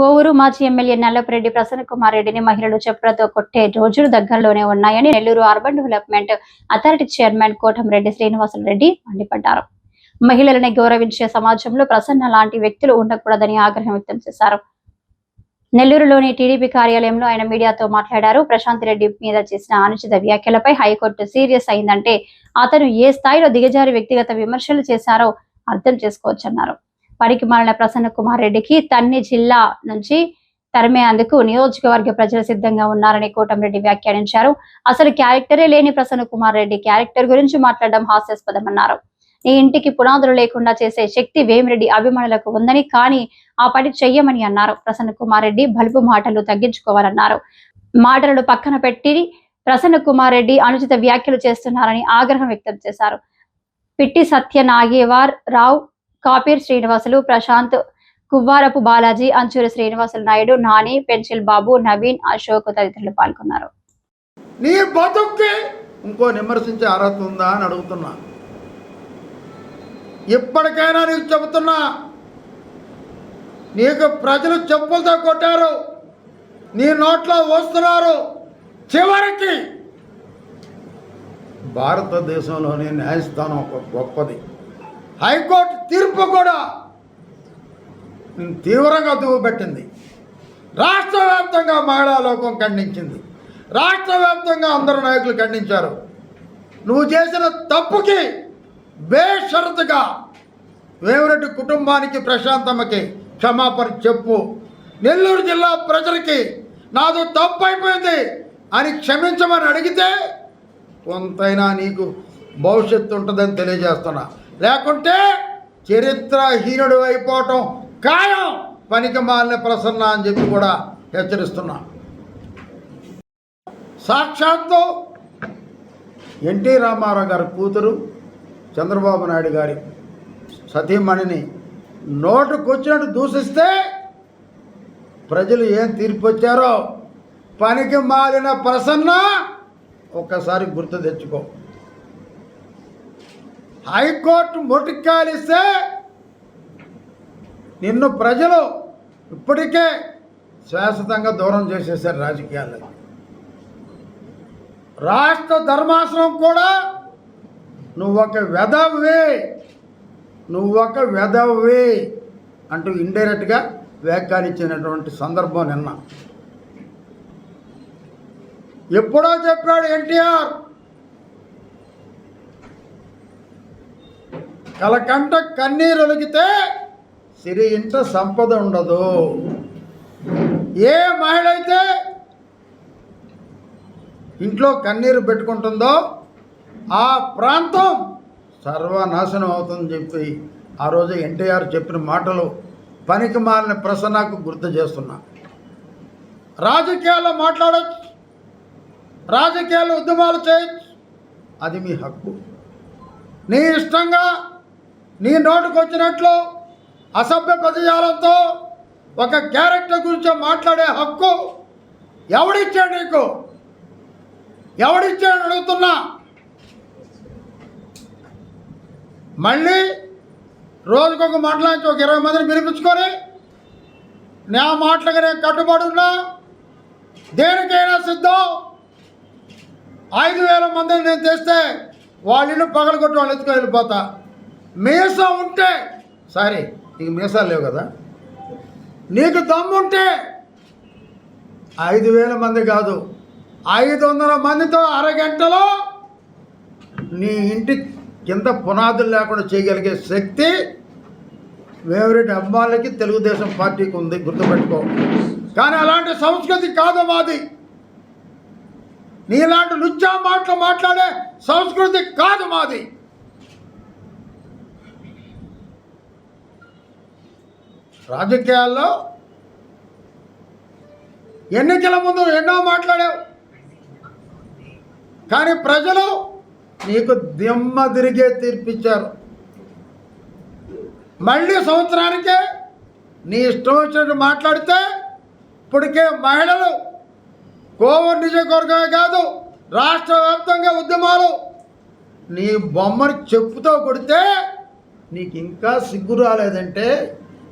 కోవూరు మాజీ ఎమ్మెల్యే నల్లపురెడ్డి ప్రసన్న కుమార్ రెడ్డిని మహిళలు చెప్పులతో కొట్టే రోజులు దగ్గరలోనే ఉన్నాయని Nellore urban development authority chairman Kotamreddy Srinivasareddy మండిపడ్డారు. మహిళలని గౌరవించే సమాజంలో ప్రసన్న లాంటి వ్యక్తులు ఉండకూడదని ఆగ్రహం వ్యక్తం చేశారు. నెల్లూరులోని టీడీపీ కార్యాలయంలో ఆయన మీడియాతో మాట్లాడారు. ప్రశాంత్ రెడ్డి మీద చేసిన అనుచిత వ్యాఖ్యలపై హైకోర్టు సీరియస్ అయిందంటే అతను ఏ స్థాయిలో దిగజారి వ్యక్తిగత విమర్శలు చేశారో అర్థం చేసుకోవచ్చన్నారు. పరికిమాలిన ప్రసన్న కుమార్ రెడ్డికి తన్ని జిల్లా నుంచి తరిమేందుకు నియోజకవర్గ ప్రజలు సిద్ధంగా ఉన్నారని కోటంరెడ్డి వ్యాఖ్యానించారు. అసలు క్యారెక్టరే లేని ప్రసన్న కుమార్ రెడ్డి క్యారెక్టర్ గురించి మాట్లాడడం హాస్యాస్పదమన్నారు. నీ ఇంటికి పునాదులు లేకుండా చేసే శక్తి వేమిరెడ్డి అభిమానులకు ఉందని కానీ ఆ పని చెయ్యమని అన్నారు. ప్రసన్న కుమార్ రెడ్డి బలుపు మాటలు తగ్గించుకోవాలన్నారు. మాటలను పక్కన పెట్టి ప్రసన్న కుమార్ రెడ్డి అనుచిత వ్యాఖ్యలు చేస్తున్నారని ఆగ్రహం వ్యక్తం చేశారు. పిట్టి సత్య నాగేవార్ రావు కాపీర్ శ్రీనివాసులు ప్రశాంత్ కువ్వారపు బాలాజీ అంచూరి శ్రీనివాసులు నాయుడు నాని పెన్సిల్ బాబు నవీన్ అశోక్ తదితరులు పాల్గొన్నారు. నీ బతుక్కి ఇంకో విమర్శించే అర్హత ఉందా అని అడుగుతున్నా. ఇప్పటికైనా నీకు చెబుతున్నా నీకు ప్రజలు చెప్పులతో కొట్టారు నీ నోట్లో వస్తున్నారు. చివరికి భారతదేశంలోని న్యాయస్థానం ఒక గొప్పది. హైకోర్టు తీర్పు కూడా తీవ్రంగా దువ్వబెట్టింది రాష్ట్ర వ్యాప్తంగా మహిళా లోకం ఖండించింది. రాష్ట్ర వ్యాప్తంగా అందరు నాయకులు ఖండించారు. నువ్వు చేసిన తప్పుకి బేషరతుగా వేమిరెడ్డి కుటుంబానికి ప్రశాంతమ్మకి క్షమాపణ చెప్పు. నెల్లూరు జిల్లా ప్రజలకి నాదు తప్పు అయిపోయింది అని క్షమించమని అడిగితే కొంతైనా నీకు భవిష్యత్తు ఉంటుందని తెలియజేస్తున్నా. లేకుంటే చరిత్రహీనుడు అయిపోవటం ఖాయం. పనికి మాలిన ప్రసన్న అని చెప్పి కూడా హెచ్చరిస్తున్నా. సాక్షాత్తు ఎన్టీ రామారావు గారి కూతురు చంద్రబాబు నాయుడు గారి సతీమణిని నోటుకొచ్చినట్టు దూషిస్తే ప్రజలు ఏం తీర్పు వచ్చారో? పనికి మాలిన ప్రసన్న ఒక్కసారి గుర్తు తెచ్చుకో. హైకోర్టు మొటిక్కాలిస్తే నిన్ను ప్రజలు ఇప్పటికే శాశ్వతంగా దూరం చేసేసారు రాజకీయాల్లో. రాష్ట్ర ధర్మాసనం కూడా నువ్వొక వెధవే ఒక వెధవే అంటూ ఇండైరెక్ట్గా వ్యాఖ్యానించినటువంటి సందర్భం నిన్న. ఎప్పుడో చెప్పాడు ఎన్టీఆర్ కలకంట కన్నీరు ఒలిగితే సిరి ఇంట సంపద ఉండదు. ఏ మహిళ అయితే ఇంట్లో కన్నీరు పెట్టుకుంటుందో ఆ ప్రాంతం సర్వనాశనం అవుతుందని చెప్పి ఆ రోజు ఎన్టీఆర్ చెప్పిన మాటలు పనికి మాలిన ప్రసన్నకు గుర్తు చేస్తున్నా. రాజకీయాల్లో మాట్లాడచ్చు. రాజకీయాలు ఉద్యమాలు చేయొచ్చు. అది మీ హక్కు. నీ ఇష్టంగా నీ నోటుకు వచ్చినట్లు అసభ్య పదజాలంతో ఒక క్యారెక్టర్ గురించి మాట్లాడే హక్కు ఎవడిచ్చాడు నీకు? ఎవడిచ్చాడు అడుగుతున్నా? మళ్ళీ రోజుకొక మండలానికి ఒక ఇరవై మందిని పిలిపించుకొని నా మాటలకు నేను కట్టుబడి ఉన్నా దేనికైనా సిద్ధం? ఐదు వేల మందిని నేను తెస్తే వాళ్ళ ఇల్లు పగలగొట్టి వాళ్ళు ఎత్తుకొని వెళ్ళిపోతా. మీసం ఉంటే సారీ నీకు మీసాలు లేవు కదా. నీకు దమ్ముంటే ఐదు వేల మంది కాదు ఐదు వందల మందితో అరగంటలో నీ ఇంటి కింద పునాదులు లేకుండా చేయగలిగే శక్తి వేవరెడ్డి అమ్మాలకి తెలుగుదేశం పార్టీకి ఉంది గుర్తుపెట్టుకో. కానీ అలాంటి సంస్కృతి కాదు మాది. నీలాంటి లుచ్చా మాటలు మాట్లాడే సంస్కృతి కాదు మాది. రాజకీయాల్లో ఎన్నికల ముందు ఎన్నో మాట్లాడావు. కానీ ప్రజలు నీకు దిమ్మ తిరిగే తీర్పిచ్చారు. మళ్ళీ సంవత్సరానికే నీ ఇష్టం వచ్చినట్టు మాట్లాడితే ఇప్పటికే మహిళలు కోవూరు నియోజకవర్గమే కాదు రాష్ట్ర వ్యాప్తంగా ఉద్యమాలు నీ బొమ్మని చెప్పుతో కొడితే నీకు ఇంకా సిగ్గు రాలేదంటే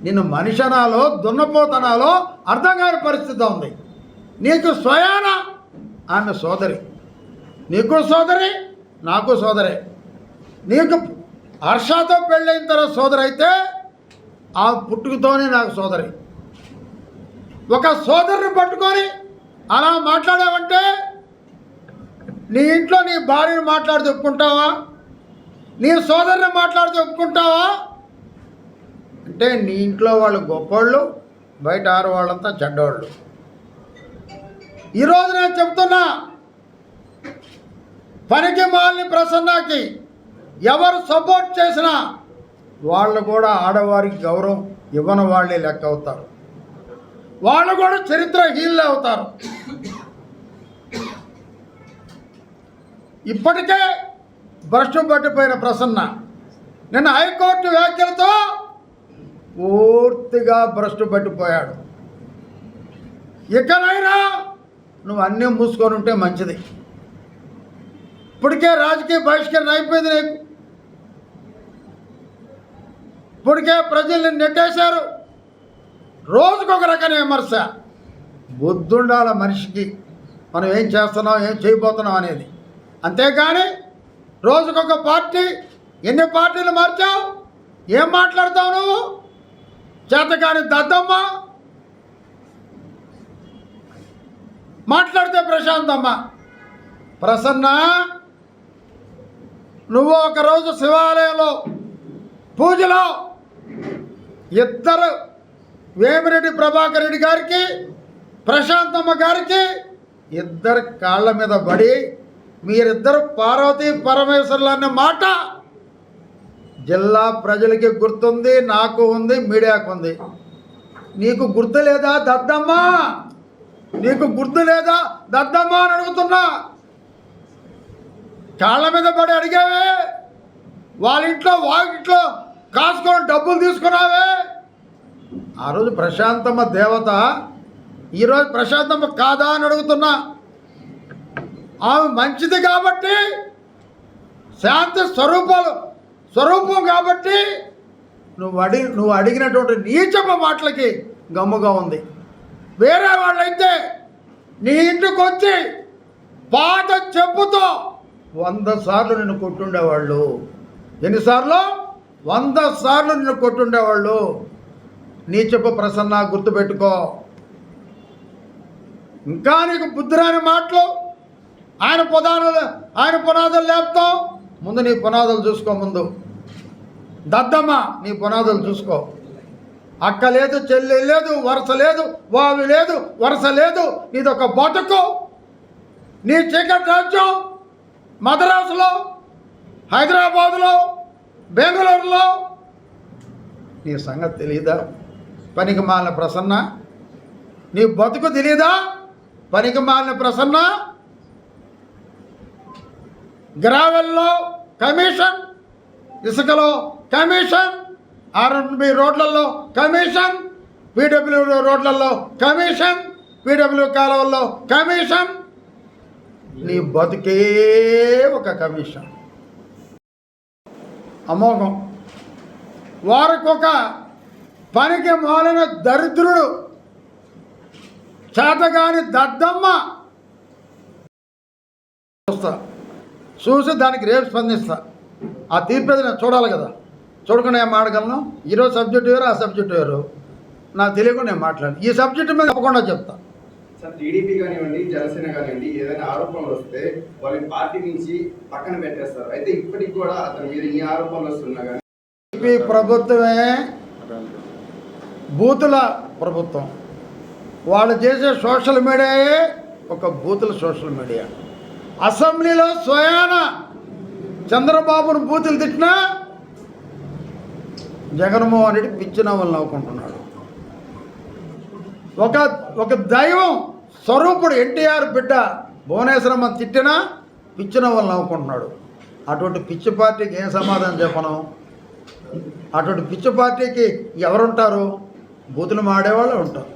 నిన్ను మనిషనాలో దున్నపోతనాలో అర్థం కాని పరిస్థితి ఉంది. నీకు స్వయాన ఆమె సోదరి. నీకు సోదరి నాకు సోదరే. నీకు హర్షతో పెళ్ళైన తర్వాత సోదరి అయితే ఆ పుట్టుకతోనే నాకు సోదరి. ఒక సోదరుని పట్టుకొని అలా మాట్లాడావంటే నీ ఇంట్లో నీ భార్యను మాట్లాడి చెప్పుకుంటావా నీ సోదరుని మాట్లాడి చెప్పుకుంటావా అంటే నీ ఇంట్లో వాళ్ళు గొప్పోళ్ళు బయట ఆరు వాళ్ళంతా చెడ్డవాళ్ళు ఈరోజు నేను చెప్తున్నా పనికి మాలిని ప్రసన్నకి ఎవరు సపోర్ట్ చేసినా వాళ్ళు కూడా ఆడవారికి గౌరవం ఇవ్వని వాళ్ళే లెక్క అవుతారు. వాళ్ళు కూడా చరిత్ర హీల్ అవుతారు. ఇప్పటికే భ్రష్టు పట్టిపోయిన ప్రసన్న నిన్న హైకోర్టు వ్యాఖ్యలతో పూర్తిగా భ్రష్టు పట్టిపోయాడు. ఇకనైనా నువ్వు అన్నీ మూసుకొని ఉంటే మంచిది. ఇప్పటికే రాజకీయ బహిష్కరణ అయిపోయింది నీకు. ఇప్పటికే ప్రజల్ని నెట్టేశారు. రోజుకొక రకమైన విమర్శ. బుద్ధుండాల మనిషికి మనం ఏం చేస్తున్నాం ఏం చేయబోతున్నాం అనేది. అంతేకాని రోజుకొక పార్టీ ఎన్ని పార్టీలు మార్చావు? ఏం మాట్లాడతావు నువ్వు? చేతకాని దద్దమ్మ మాట్లాడితే ప్రశాంతమ్మ. ప్రసన్న నువ్వు ఒకరోజు శివాలయంలో పూజలో ఇద్దరు వేమిరెడ్డి ప్రభాకర్ రెడ్డి గారికి ప్రశాంతమ్మ గారికి ఇద్దరు కాళ్ళ మీద పడి మీరిద్దరు పార్వతీ పరమేశ్వరులు అనే మాట జిల్లా ప్రజలకి గుర్తుంది నాకు ఉంది మీడియాకు ఉంది. నీకు గుర్తు లేదా దద్దమ్మా? నీకు గుర్తు లేదా దద్దమ్మా అని అడుగుతున్నా. కాళ్ళ మీద పడి అడిగావే? వాళ్ళ ఇంట్లో వాకిట్లో కాసుకొని డబ్బులు తీసుకున్నావే? ఆ రోజు ప్రశాంతమ్మ దేవత ఈరోజు ప్రశాంతమ్మ కాదా అని అడుగుతున్నా. ఆమె మంచిది కాబట్టి శాంతి స్వరూపాలు స్వరూపం కాబట్టి నువ్వు అడిగి నువ్వు అడిగినటువంటి నీచమ మాటలకి గమ్ముగా ఉంది. వేరే వాళ్ళైతే నీ ఇంటికి వచ్చి పాత చెప్పుతో వంద సార్లు నిన్ను కొట్టుండేవాళ్ళు. ఎన్నిసార్లు వంద సార్లు నిన్ను కొట్టుండేవాళ్ళు. నీ చెప్పు ప్రసన్న గుర్తుపెట్టుకో. ఇంకా నీకు బుద్ధురాని మాటలు ఆయన పునాదులు ఆయన పునాదులు లేపుతాం ముందు నీ పునాదులు చూసుకో ముందు. దద్దమ్మ నీ పునాదులు చూసుకో. అక్క లేదు చెల్లి లేదు వరుస లేదు వావి లేదు వరుస లేదు నీదొక బతుకు. నీ చీకటి రాజ్యం మద్రాసులో హైదరాబాదులో బెంగళూరులో. నీ సంగతి తెలియదా పనికి మాలిన ప్రసన్న. నీ బతుకు తెలియదా పనికి మాలిన ప్రసన్న. గ్రావెల్లో కమిషన్ ఇసుకలో కమిషన్ ఆర్ఎన్బి రోడ్లలో కమిషన్ పీడబ్ల్యూ రోడ్లలో కమిషన్ పీడబ్ల్యూ కాలువల్లో కమిషన్. నీ బతుకే ఒక కమిషన్. అమోఘం. వారికొక పనికి మాలిన దరిద్రుడు చేతగాని దద్దమ్మ. చూస్తా చూసి దానికి రేపు స్పందిస్తా. ఆ తీర్పు నేను చూడాలి కదా. చూడకుండా ఏం మాడగలను ఈరోజు సబ్జెక్ట్ వేరు ఆ సబ్జెక్ట్ వేరు. నాకు తెలియకుండా నేను మాట్లాడు ఈ సబ్జెక్ట్ మీద తప్పకుండా చెప్తా. సార్ టీడీపీ కానివ్వండి జనసేన కానివ్వండి ఏదైనా ఆరోపణలు వస్తే వాళ్ళని పార్టీ నుంచి పక్కన పెట్టేస్తారు. అయితే ఇప్పటికి కూడా అతని మీద ఇన్ని ఆరోపణలు వస్తున్నా కానీ ఈ ప్రభుత్వమే బూతుల ప్రభుత్వం. వాళ్ళు చేసే సోషల్ మీడియాయే ఒక బూతుల సోషల్ మీడియా. అసెంబ్లీలో స్వయాన చంద్రబాబును బూతులు తిట్టినా జగన్మోహన్ రెడ్డి పిచ్చినవ్వలు నవ్వుకుంటున్నాడు. ఒక ఒక దైవం స్వరూపుడు ఎన్టీఆర్ బిడ్డ భువనేశ్వరమ్మ తిట్టినా పిచ్చినవ్వని నవ్వుకుంటున్నాడు. అటువంటి పిచ్చి పార్టీకి ఏం సమాధానం చెప్పను? అటువంటి పిచ్చి పార్టీకి ఎవరుంటారు? బూతులు మాడేవాళ్ళు ఉంటారు.